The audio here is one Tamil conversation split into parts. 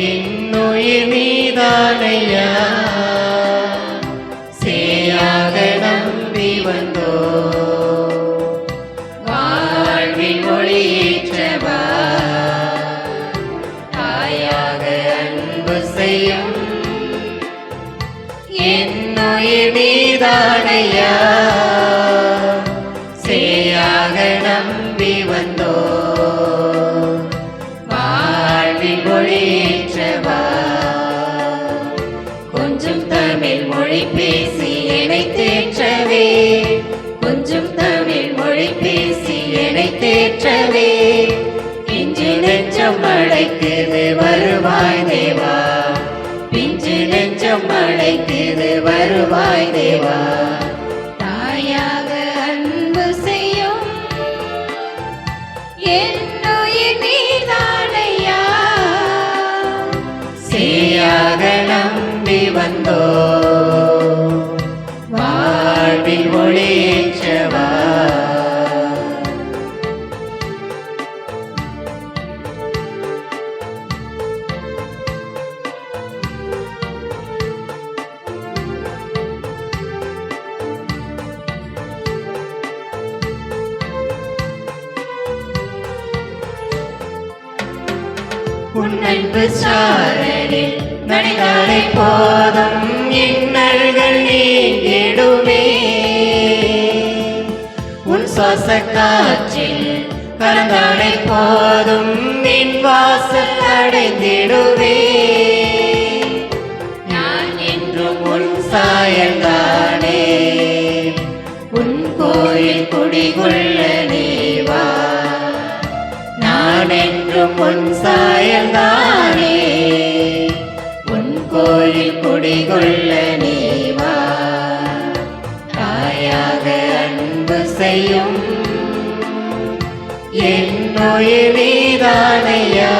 உயிர் நீதானையா சேயாக நம்பி வந்தோ? வாழ்வின் மொழியேற்றவா தாயாக அன்பு செய்யும் என்னுயிர் நீதானையா நெஞ்சம் அழைத்தது வருவாய் தேவா. பிஞ்சு நெஞ்சம் அழைத்தது வருவாய் தேவா. தாயாக அன்பு செய்யும் என்னுயிர் நீதானையா சேயாக நம்பி வந்தோ உன்னன்பு சாரலில் நனைந்தாலே போதும். இன்னல்கள் நீங்கிடுமே. உன் சுவாச காற்றில் கலந்தாலே போதும். நின் வாசல் அடைந்திடுவே நான் என்றும் உன் சாயல்தானே. உன் கோயில் குடிகொள்ள என்றும் உன் சாயல்தானே உன் கோயில் குடிகொள்ள நீவா தாயாக அன்பு செய்யும் என் என்னுயிர் நீதானையா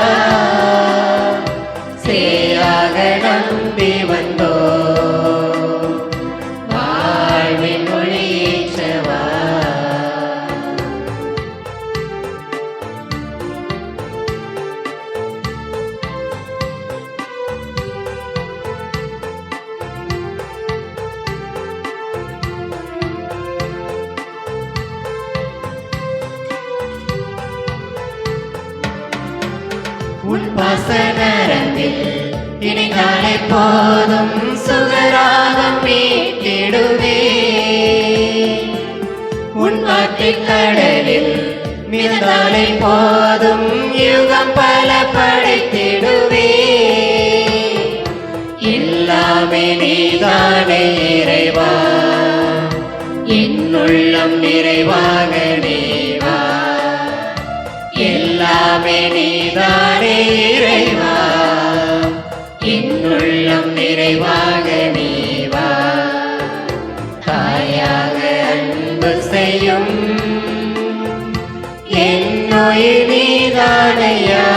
உன் பாசனரங்கில் இணைந்தாலே போதும் சுகராகம் மீட்டிடுவே. உன் ஆற்றில் கடலில் மிதந்தாலே போதும் யுகம் பல படைத்திடுவே. எல்லாமே நீதானே இறைவா. என்னுள்ளம் நிறைவாக செய்யும் என்னுயிர் நீதானையா